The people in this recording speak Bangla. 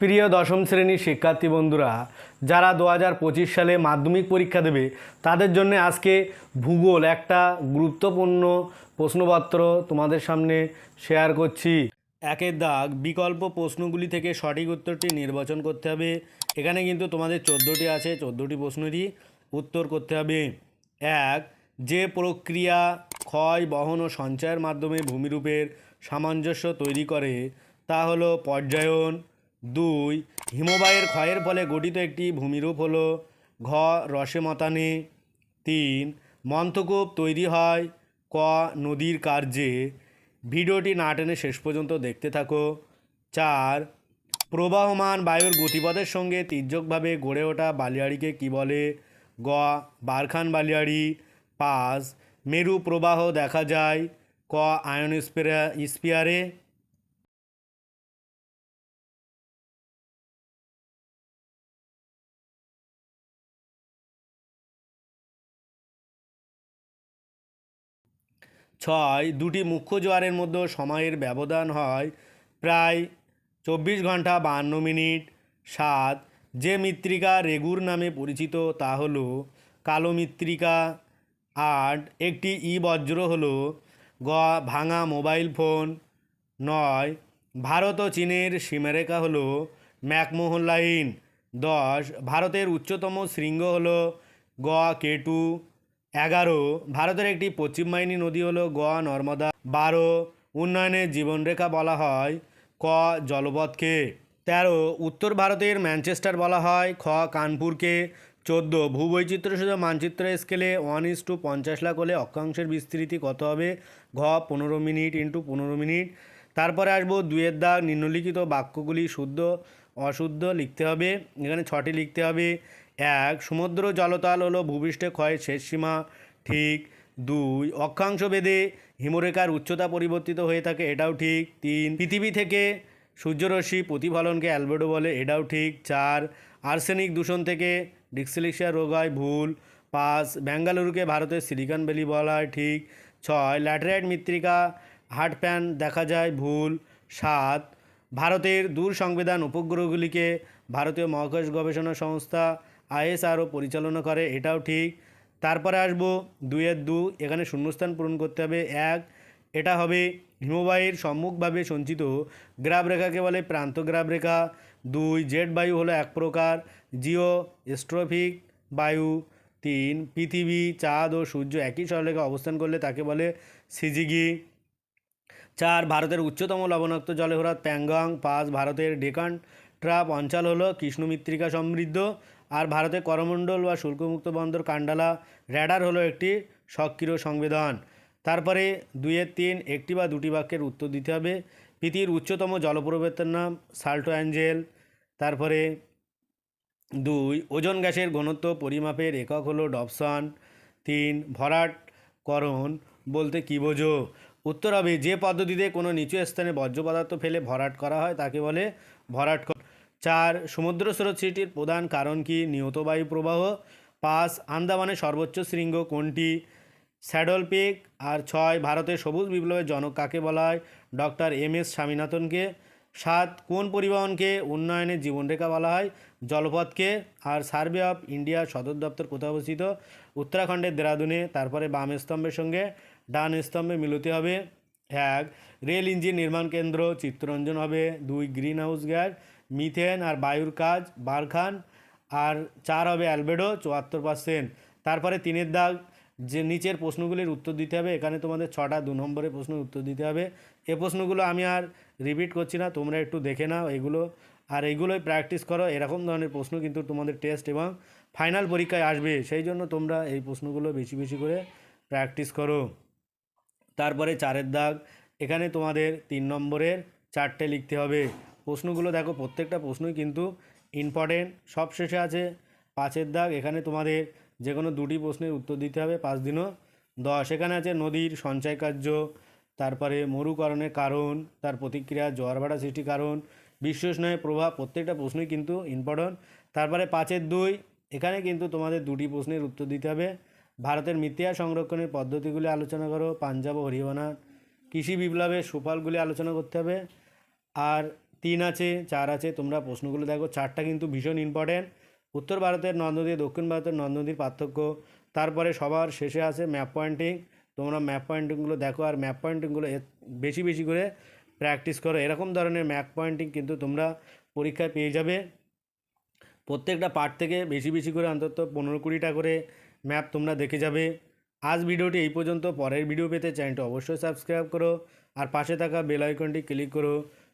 প্রিয় দশম শ্রেণির শিক্ষার্থী বন্ধুরা, যারা দু হাজার পঁচিশ সালে মাধ্যমিক পরীক্ষা দেবে, তাদের জন্য আজকে ভূগোল একটা গুরুত্বপূর্ণ প্রশ্নপত্র তোমাদের সামনে শেয়ার করছি। একের দাগ, বিকল্প প্রশ্নগুলি থেকে সঠিক উত্তরটি নির্বাচন করতে হবে। এখানে কিন্তু তোমাদের চোদ্দোটি আছে, চোদ্দোটি প্রশ্নেরই উত্তর করতে হবে। এক, যে প্রক্রিয়া ক্ষয়, বহন ও সঞ্চয়ের মাধ্যমে ভূমিরূপের সামঞ্জস্য তৈরি করে, তা হলো পর্যায়ন। দুই, হিমবাহের ক্ষয়ের ফলে গঠিত একটি ভূমিরূপ হলো ঘ রসে মতানে তিন, মন্থকূপ তৈরি হয় ক, নদীর কার্যে। ভিডিওটি না টেনে শেষ পর্যন্ত দেখতে থাকো। চার, প্রবাহমান বায়ুর গতিপথের সঙ্গে তির্যকভাবে গড়ে ওঠা বালিয়াড়িকে কি বলে? গ, বারখান বালিয়াড়ি। পাঁচ, মেরু প্রবাহ দেখা যায় ক, আয়ন স্পিয়ারে। ছয়, দুটি মুখ্য জোয়ারের মধ্যে সময়ের ব্যবধান হয় প্রায় চব্বিশ ঘণ্টা বাহান্ন মিনিট। সাত, যে মৃত্তিকা রেগুর নামে পরিচিত তা হল কালো মৃত্তিকা। আট, একটি ই বজ্র হল গ, ভাঙা মোবাইল ফোন। নয়, ভারত ও চীনের সীমারেখা হল ম্যাকমোহন লাইন। দশ, ভারতের উচ্চতম শৃঙ্গ হল গ কেটু এগারো, ভারতের একটি পশ্চিম বাহিনী নদী হলো গ, নর্মদা। বারো, উন্নয়নের জীবনরেখা বলা হয়, ক, জলপথকে। তেরো, উত্তর ভারতের ম্যানচেস্টার বলা হয়, খ, কানপুরকে। চোদ্দ ভূবৈচিত্র্য শুধু মানচিত্র স্কেলে ওয়ান ইস টু পঞ্চাশ লাখ হলে অক্ষাংশের বিস্তৃতি কত হবে? ঘ, পনেরো মিনিট ইন্টু পনেরো মিনিট। তারপরে আসব দুয়ের দাগ নিম্নলিখিত বাক্যগুলি শুদ্ধ, অশুদ্ধ লিখতে হবে। এখানে ছটি লিখতে হবে। এক, সমুদ্র জলতল হলো ভূপৃষ্ঠে ক্ষয়ের শেষ সীমা, ঠিক দুই, অক্ষাংশ বেদে হিমরেখার উচ্চতা পরিবর্তিত হয়ে থাকে, এটাও ঠিক তিন, পৃথিবী থেকে সূর্যরশ্মি প্রতিফলনকে অ্যালবেডো বলে, এটাও ঠিক চার, আর্সেনিক দূষণ থেকে ডিক্সেলিক্সিয়া রোগ হয়, ভুল পাঁচ বেঙ্গালুরুকে ভারতের সিলিকন ভ্যালি বলা হয়, ঠিক ছয়, ল্যাটেরাইট মৃত্তিকা, হার্ট প্যান দেখা যায়, ভুল সাত, ভারতের দূর সংবেদন উপগ্রহগুলিকে ভারতীয় মহাকাশ গবেষণা সংস্থা আইএসআরও পরিচালনা করে, এটাও ঠিক। তারপরে আসব দুইয়ের দু, এখানে শূন্যস্থান পূরণ করতে হবে, এক। এটা হবে হিমবাহের সম্মুখভাবে সঞ্চিত গ্রাব রেখাকে বলে প্রান্ত গ্রাব রেখা। দুই, জেট বায়ু হলো এক প্রকার, জিও, স্ট্রোফিক বায়ু। তিন, পৃথিবী, চাঁদ ও সূর্য একই সরলেখে অবস্থান করলে তাকে বলে সিজিগি। চার, ভারতের উচ্চতম লবণাক্ত জলহ্রদ প্যাংগং। পাঁচ, ভারতের ডেকান ট্রাপ অঞ্চল হলো কৃষ্ণ মৃত্তিকা সমৃদ্ধ। আর ভারতের করমণ্ডল বা শুল্কমুক্ত বন্দর কান্ডালা র্যাডার হলো একটি সক্রিয় সংবেদন তারপরে দুইয়ের তিন, একটি বা দুটি বাক্যের উত্তর দিতে হবে। পৃথিবীর উচ্চতম জলপ্রপাতের নাম সাল্টো অ্যাঞ্জেল। তারপরে দুই, ওজন গ্যাসের ঘনত্ব পরিমাপের একক হলো ডপসন তিন ভরাটকরণ বলতে কী বোঝো? উত্তর হবে, যে পদ্ধতিতে কোনো নিচু স্থানে বর্জ্য পদার্থ ফেলে ভরাট করা হয় তাকে বলে ভরাট চার সমুদ্র স্রোত সৃষ্টির প্রধান কারণ কি? নিয়ত বায়ু প্রবাহ। পাঁচ, আন্দামানের সর্বোচ্চ শৃঙ্গ কোনটি? Saddle pick. আর ছয়, ভারতের সবুজ বিপ্লবের জনক কাকে বলা হয়? ডক্টর এম এস স্বামীনাথনকে। সাত, কোন পরিবহনকে উন্নয়নের জীবনরেখা বলা হয়? জলপথকে। আর সার্ভে অফ ইন্ডিয়ার সদর দপ্তর কোথায় অবস্থিত? উত্তরাখণ্ডের দেরাদুনে। তারপরে বাম স্তম্ভের সঙ্গে ডান স্তম্ভে মিলতে হবে। এক, রেল ইঞ্জিন নির্মাণ কেন্দ্র চিত্তরঞ্জন হবে। দুই গ্রিন হাউস গ্যাস। মিথেন আর বায়ুর কাজ, বারখান আর চার হবে অ্যালবেডো, চুয়াত্তর পার্সেন্ট তারপরে তিনের দাগ, যে নিচের প্রশ্নগুলির উত্তর দিতে হবে, এখানে তোমাদের ছটা, দু নম্বরের প্রশ্নের উত্তর দিতে হবে। এ প্রশ্নগুলো আমি আর রিপিট করছি না, তোমরা একটু দেখে নাও এগুলো। আর এগুলোই প্র্যাকটিস করো, এরকম ধরনের প্রশ্ন কিন্তু তোমাদের টেস্ট এবং ফাইনাল পরীক্ষায় আসবে। সেই জন্য তোমরা এই প্রশ্নগুলো বেশি বেশি করে প্র্যাকটিস করো। তারপরে চারের দাগ, এখানে তোমাদের তিন নম্বরের চারটে লিখতে হবে। প্রশ্নগুলো দেখো, প্রত্যেকটা প্রশ্নই কিন্তু ইম্পর্টেন্ট সব শেষে আছে পাঁচের দাগ, এখানে তোমাদের যে কোনো দুটি প্রশ্নের উত্তর দিতে হবে, পাঁচ দিনও দশ। এখানে আছে নদীর সঞ্চয় কার্য, তারপরে মরুকরণের কারণ, তার প্রতিক্রিয়া, জোয়ার ভাটা সৃষ্টি কারণ বিশ্ব প্রভাব, প্রত্যেকটা প্রশ্নই কিন্তু ইম্পর্টেন্ট তারপরে পাঁচের দুই, এখানে কিন্তু তোমাদের দুটি প্রশ্নের উত্তর দিতে হবে। ভারতের মৃত্তিকা সংরক্ষণের পদ্ধতিগুলি আলোচনা করো, পাঞ্জাব ও হরিয়ানা কৃষি বিপ্লবের সুফলগুলি আলোচনা করতে হবে। আর তিন আছে, চার আছে, তোমরা প্রশ্নগুলো দেখো। চারটা কিন্তু ভীষণ ইম্পর্ট্যান্ট উত্তর ভারতের নদ নদী দক্ষিণ ভারতের নদ নদীর পার্থক্য। তারপরে সবার শেষে আছে ম্যাপ পয়েন্টিং তোমরা ম্যাপ পয়েন্টিংগুলো দেখো আর ম্যাপ পয়েন্টিংগুলো বেশি বেশি করে প্র্যাকটিস করো। এরকম ধরনের ম্যাপ পয়েন্টিং কিন্তু তোমরা পরীক্ষায় পেয়ে যাবে। প্রত্যেকটা পার্ট থেকে বেশি বেশি করে অন্তত পনেরো কুড়িটা করে ম্যাপ তোমরা দেখে যাবে। আজ ভিডিওটি এই পর্যন্ত। পরের ভিডিও পেতে চ্যানেলটি অবশ্যই সাবস্ক্রাইব করো। আর পাশে থাকা বেল আইকনটি ক্লিক করো।